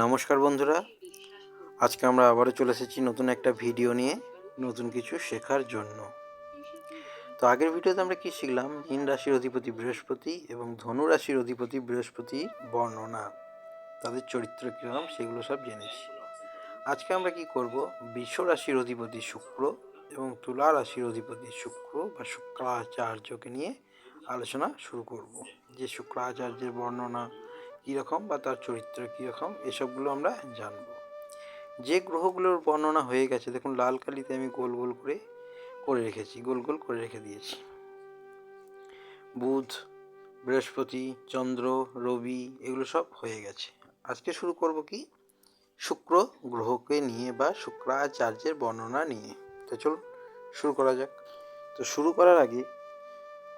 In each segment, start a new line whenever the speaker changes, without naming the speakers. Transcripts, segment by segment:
নমস্কার বন্ধুরা। আজকে আমরা আবারও চলে এসেছি নতুন একটা ভিডিও নিয়ে, নতুন কিছু শেখার জন্য। তো আগের ভিডিওতে আমরা কি শিখলাম? মীন রাশির অধিপতি বৃহস্পতি এবং ধনু রাশির অধিপতি বৃহস্পতি বর্ণনা। তাদের চরিত্র কীরকম সেগুলো সব জেনেছি আজকে আমরা কি করব? বিশ্ব রাশির অধিপতি শুক্র এবং তুলা রাশির অধিপতি শুক্র বা শুক্রাচার্যকে নিয়ে আলোচনা শুরু করব। যে শুক্রাচার্যের বর্ণনা কীরকম বা তার চরিত্র কীরকম, এসবগুলো আমরা জানব। যে গ্রহগুলোর বর্ণনা হয়ে গেছে, দেখুন লাল কালিতে আমি গোল গোল করে করে রেখেছি, গোল গোল করে রেখে দিয়েছি। বুধ, বৃহস্পতি, চন্দ্র, রবি, এগুলো সব হয়ে গেছে। আজকে শুরু করব কি? শুক্র গ্রহকে নিয়ে বা শুক্রাচার্যের বর্ণনা নিয়ে। তো চলুন, শুরু করা যাক। তো শুরু করার আগে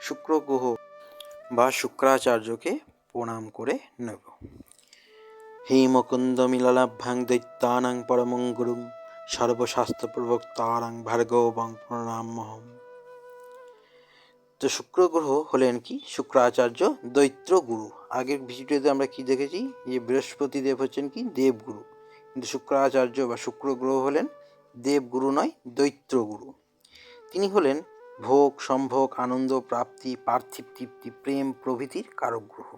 শুক্র গ্রহ বা শুক্রাচার্যকে প্রণাম করে নেব। হে মুকুন্দ মিললাভ্যাং দৈত্যানাং পরমং গুরুং সর্বশাস্ত্র প্রবক্তারাং ভার্গবং প্রণামহম তো শুক্র গ্রহ হলেন কি? শুক্রাচার্য দৈত্র গুরু আগের ভিডিওতে আমরা কি দেখেছি? যে বৃহস্পতি দেব হচ্ছেন কি? দেবগুরু। কিন্তু শুক্রাচার্য বা শুক্র গ্রহ হলেন দেবগুরু নয় দৈত্র গুরু তিনি হলেন ভোগ, সম্ভোগ, আনন্দ, প্রাপ্তি, পার্থিব তৃপ্তি, প্রেম প্রভৃতির কারক গ্রহ।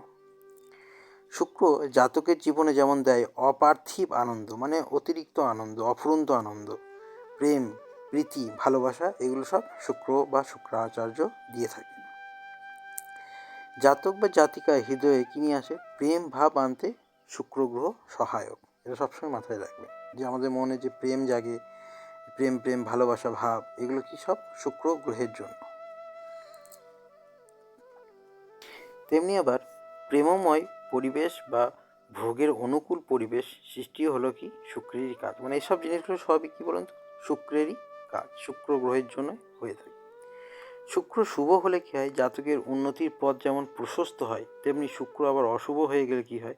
শুক্র জাতকের জীবনে যেমন দেয় অপার্থিব আনন্দ মানে অতিরিক্ত আনন্দ, অফুরন্ত আনন্দ, প্রেম, প্রীতি, ভালোবাসা, এগুলো সব শুক্র বা শুক্রাচার্য দিয়ে থাকেন জাতক বা জাতিকায় হৃদয়ে কি নিয়ে আসে? প্রেম ভাব আনতে শুক্র গ্রহ সহায়ক। এটা সবসময় মাথায় রাখবে যে আমাদের মনে যে প্রেম জাগে, প্রেম প্রেম, ভালোবাসা, ভাব, এগুলো কি সব শুক্র গ্রহের জন্য? তেমনি আবার প্রেমময় পরিবেশ বা ভোগের অনুকূল পরিবেশ সৃষ্টি হলো কি? শুক্রেরই কাজ। মানে এইসব জিনিসগুলো সবই কী বলুন তো? শুক্রেরই কাজ। শুক্র গ্রহের জন্য হয়ে থাকে। শুক্র শুভ হলে কী হয়? জাতকের উন্নতির পথ যেমন প্রশস্ত হয়, তেমনি শুক্র আবার অশুভ হয়ে গেলে কী হয়?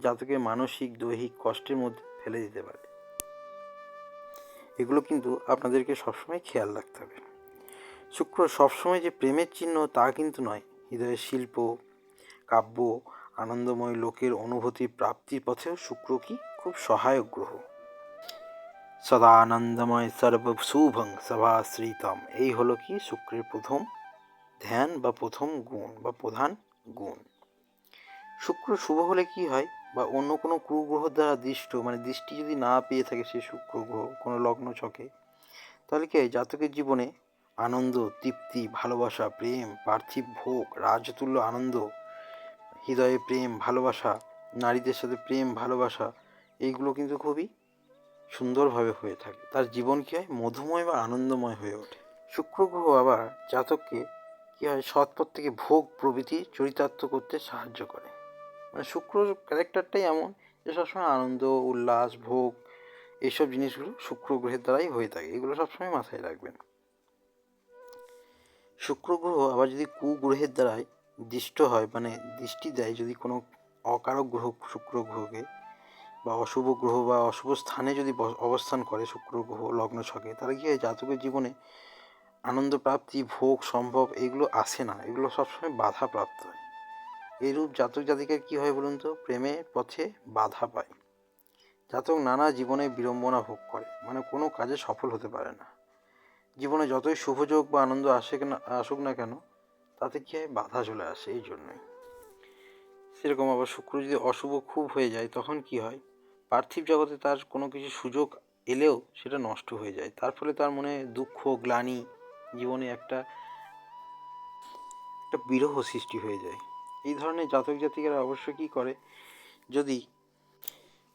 জাতকের মানসিক, দৈহিক কষ্টের মধ্যে ফেলে দিতে পারে। এগুলো কিন্তু আপনাদেরকে সবসময় খেয়াল রাখতে হবে। শুক্র সবসময় যে প্রেমের চিহ্ন তা কিন্তু নয়। হৃদয়ের শিল্প, কাব্য আনন্দময় লোকের অনুভূতি প্রাপ্তির পথেও শুক্র কি? খুব সহায়ক গ্রহ। সদা আনন্দময় সর্ব শুভং সভাশ্রিতম। এই হলো কি? শুক্রের প্রথম ধ্যান বা প্রথম গুণ বা প্রধান গুণ। শুক্র শুভ হলে কি হয়? বা অন্য কোনো কুগ্রহ দ্বারা দৃষ্ট মানে দৃষ্টি যদি না পেয়ে থাকে সে শুক্র গ্রহ, কোনো লগ্ন ছকে, তাহলে কি জাতকের জীবনে আনন্দ, তৃপ্তি, ভালোবাসা, প্রেম, পার্থিব ভোগ, রাজতুল্য আনন্দ হৃদয়ে প্রেম, ভালোবাসা, নারীদের সাথে প্রেম, ভালোবাসা, এইগুলো কিন্তু খুবই সুন্দরভাবে হয়ে থাকে। তার জীবন কী হয় মধুময় বা আনন্দময় হয়ে ওঠে। শুক্র গ্রহ আবার জাতককে কী হয়, সৎপথ থেকে ভোগ প্রভৃতি চরিতার্থ করতে সাহায্য করে। মানে শুক্র ক্যারেক্টারটাই এমন যে সবসময় আনন্দ, উল্লাস, ভোগ এইসব জিনিসগুলো শুক্র গ্রহের দ্বারাই হয়ে থাকে। এগুলো সবসময় মাথায় রাখবেন। শুক্র গ্রহ আবার যদি কুগ্রহের দ্বারাই দৃষ্ট হয় মানে দৃষ্টি দেয় যদি কোনো অকারক গ্রহ শুক্র গ্রহকে বা অশুভ গ্রহ বা অশুভ স্থানে যদি অবস্থান করে শুক্র গ্রহ লগ্ন ছকে, তাহলে কী হয় জাতকের জীবনে আনন্দ প্রাপ্তি, ভোগ, সম্ভব এগুলো আসে না, এগুলো সবসময় বাধা প্রাপ্ত হয়। এরূপ জাতক জাতিকার কী হয় বলুন তো? প্রেমের পথে বাধা পায়। জাতক নানা জীবনে বিড়ম্বনা ভোগ করে মানে কোনো কাজে সফল হতে পারে না। জীবনে যতই শুভযোগ বা আনন্দ আসে না, আসুক না কেন তাতে কী হয় বাধা চলে আসে এই জন্যই? সেরকম আবার শুক্র যদি অশুভ খুব হয়ে যায়, তখন কি হয়? পার্থিব জগতে তার কোনো কিছু সুযোগ এলেও সেটা নষ্ট হয়ে যায়। তার ফলে তার মনে দুঃখ, গ্লানি জীবনে একটা একটা বিরহ সৃষ্টি হয়ে যায়। এই ধরনের জাতক জাতিকারা অবশ্য কী করে? যদি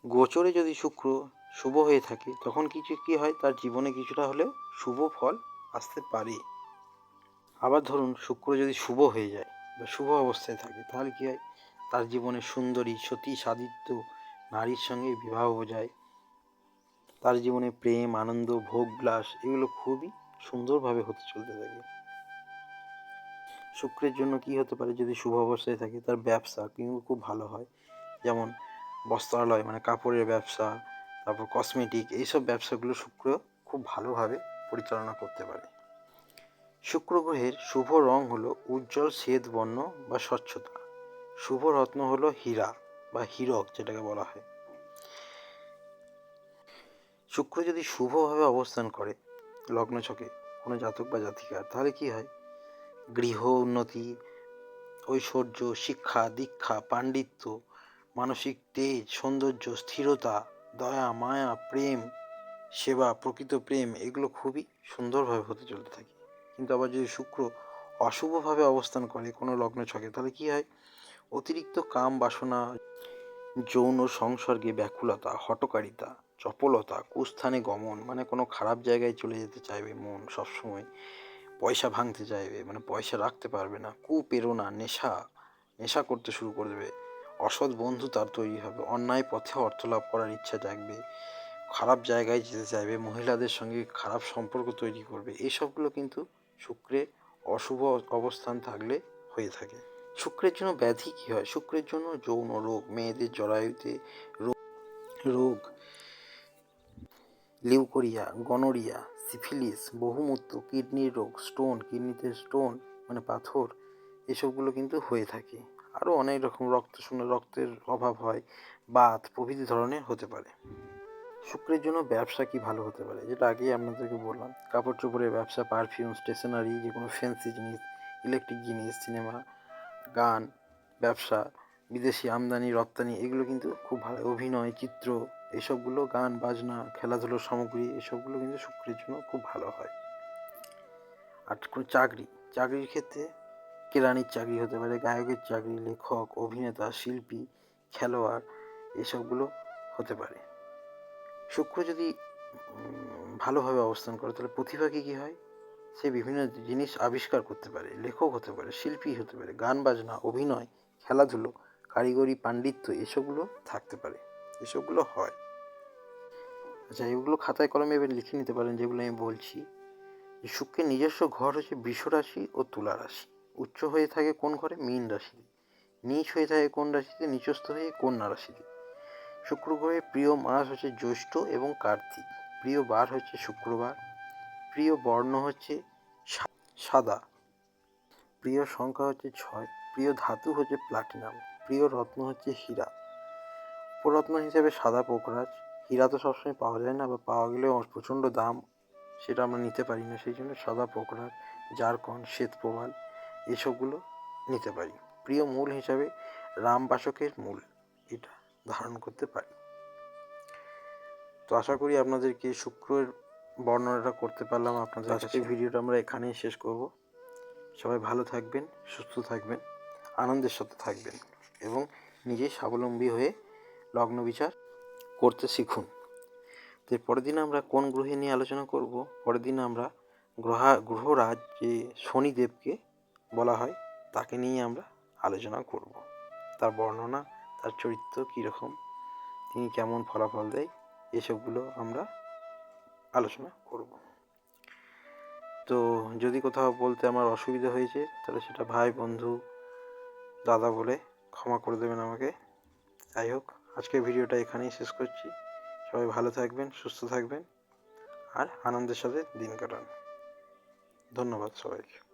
গোচরে যদি শুক্র শুভ হয়ে থাকে, তখন কিছু কী হয়? তার জীবনে কিছুটা হলেও শুভ ফল আসতে পারে। আবার ধরুন শুক্র যদি শুভ হয়ে যায় বা শুভ অবস্থায় থাকে, তাহলে কী হয়? তার জীবনে সুন্দরী, সতী, সাদিত্য, নারীর সঙ্গে বিবাহ বোঝায়। তার জীবনে প্রেম, আনন্দ, ভোগ, বিলাস এগুলো খুবই সুন্দরভাবে হতে চলতে থাকে। শুক্রের জন্য কি হতে পারে? যদি শুভ অবস্থায় থাকে, তার ব্যবসা কিন্তু খুব ভালো হয়। যেমন বস্ত্রালয় মানে কাপড়ের ব্যবসা, তারপর কসমেটিক এইসব ব্যবসাগুলো শুক্র খুব ভালোভাবে পরিচালনা করতে পারে। শুক্র গ্রহের শুভ রং হলো উজ্জ্বল শ্বেত বর্ণ বা স্বচ্ছতা। শুভ রত্ন হলো হীরা বা হীরক যেটাকে বলা হয়। শুক্র যদি শুভভাবে অবস্থান করে লগ্ন ছকে কোনো জাতক বা জাতিকার, তাহলে কি হয়? গৃহ উন্নতি, ঐশ্বর্য, শিক্ষা, দীক্ষা, পাণ্ডিত্য, মানসিক তেজ, সৌন্দর্য, স্থিরতা, দয়া, মায়া, প্রেম, সেবা, প্রকৃত প্রেম, এগুলো খুবই সুন্দরভাবে হতে চলতে থাকে। কিন্তু আবার যদি শুক্র অশুভভাবে অবস্থান করে, কোনো লগ্ন ছকে, তাহলে কি হয়? অতিরিক্ত কাম বাসনা, যৌন সংসর্গে ব্যাকুলতা, হটকারিতা, চপলতা, কুস্থানে গমন মানে কোনো খারাপ জায়গায় চলে যেতে চাইবে মন সবসময়, পয়সা ভাঙতে চাইবে মানে পয়সা রাখতে পারবে না, কুপ্রেরণা, নেশা নেশা করতে শুরু করে দেবে, অসৎ বন্ধু তার তৈরি হবে, অন্যায় পথে অর্থ লাভ করার ইচ্ছা জাগবে, খারাপ জায়গায় যেতে চাইবে, মহিলাদের সঙ্গে খারাপ সম্পর্ক তৈরি করবে এইসবগুলো কিন্তু শুক্রের অশুভ অবস্থান থাকলে হয়ে থাকে। শুক্রের জন্য ব্যাধি কী হয়? শুক্রের জন্য যৌন রোগ, মেয়েদের জরায়ুতে রোগ রোগ, লিউকোরিয়া, গনোরিয়া, সিফিলিস, বহুমূত্র, কিডনির রোগ, স্টোন, কিডনিতে স্টোন মানে পাথর, এসবগুলো কিন্তু হয়ে থাকে। আরও অনেক রকম রক্ত শূন্য, রক্তের অভাব হয়, বাত প্রভৃতি ধরনের হতে পারে। শুক্রের জন্য ব্যবসা কি ভালো হতে পারে? যেটা আগেই আপনাদেরকে বললাম, কাপড় চোপড়ের ব্যবসা পারফিউম স্টেশনারি যে কোনো ফ্যান্সি জিনিস ইলেকট্রিক জিনিস সিনেমা গান, ব্যবসা, বিদেশি আমদানি, রপ্তানি, এগুলো কিন্তু খুব ভালো। অভিনয়, চিত্র, এসবগুলো গান, বাজনা, খেলাধুলোর সামগ্রী, এসবগুলো কিন্তু শুক্রের জন্য খুব ভালো হয়। আর কোনো চাকরি, চাকরির ক্ষেত্রে কেরানির চাকরি হতে পারে, গায়কের চাকরি, লেখক, অভিনেতা, শিল্পী, খেলোয়াড়, এসবগুলো হতে পারে। শুক্র যদি ভালোভাবে অবস্থান করে, তাহলে প্রতিভা কি কী হয়? সে বিভিন্ন জিনিস আবিষ্কার করতে পারে, লেখক হতে পারে, শিল্পী হতে পারে, গান বাজনা, অভিনয়, খেলাধুলো, কারিগরি, পাণ্ডিত্য, এসবগুলো থাকতে পারে, এসবগুলো হয়। আচ্ছা এগুলো খাতায় কলমে এবার লিখে নিতে পারেন, যেগুলো আমি বলছি। যে শুক্রের নিজস্ব ঘর হচ্ছে বৃষ রাশি ও তুলা রাশি। উচ্চ হয়ে থাকে কোন ঘরে? মীন রাশিতে। নিচ হয়ে থাকে কোন রাশিতে? নিচস্থ হয়ে কন্যা রাশিতে। শুক্র গ্রহের প্রিয় মাস হচ্ছে জ্যৈষ্ঠ এবং কার্তিক। প্রিয় বার হচ্ছে শুক্রবার। প্রিয় বর্ণ হচ্ছে সাদা। প্রিয় সংখ্যা হচ্ছে ছয়। প্রিয় ধাতু হচ্ছে প্লাটিনাম প্রিয় রত্ন হচ্ছে হীরা। উপরত্ন হিসেবে সাদা পোকরাজ। হীরা তো সবসময় পাওয়া যায় না, বা পাওয়া গেলেও প্রচণ্ড দাম সেটা আমরা নিতে পারি না, সেই জন্য সাদা পোকরাজ জারকন শ্বেত প্রবাল এসবগুলো নিতে পারি। প্রিয় মূল হিসাবে রামবাসকের মূল। এটা ধারণ করতে পারি। তো আশা করি আপনাদেরকে শুক্রের বর্ণনাটা করতে পারলাম আপনাদের আজকে ভিডিওটা আমরা এখানেই শেষ করব। সবাই ভালো থাকবেন সুস্থ থাকবেন আনন্দের সাথে থাকবেন এবং নিজে স্বাবলম্বী হয়ে লগ্ন বিচার করতে শিখুন। তো পরের দিন আমরা কোন গ্রহে নিয়ে আলোচনা করব? পরের দিন আমরা গ্রহা গ্রহরাজ যে শনিদেবকে বলা হয় তাকে নিয়ে আমরা আলোচনা করব। তার বর্ণনা তার চরিত্র কীরকম, তিনি কেমন ফলাফল দেয়, এসবগুলো আমরা আলোচনা করব। তো যদি কোথাও বলতে আমার অসুবিধা হয়েছে, তাহলে সেটা ভাই, বন্ধু, দাদা বলে ক্ষমা করে দেবেন আমাকে। যাই হোক, আজকের ভিডিওটা এখানেই শেষ করছি। সবাই ভালো থাকবেন, সুস্থ থাকবেন, আর আনন্দের সাথে দিন কাটান। ধন্যবাদ সবাইকে।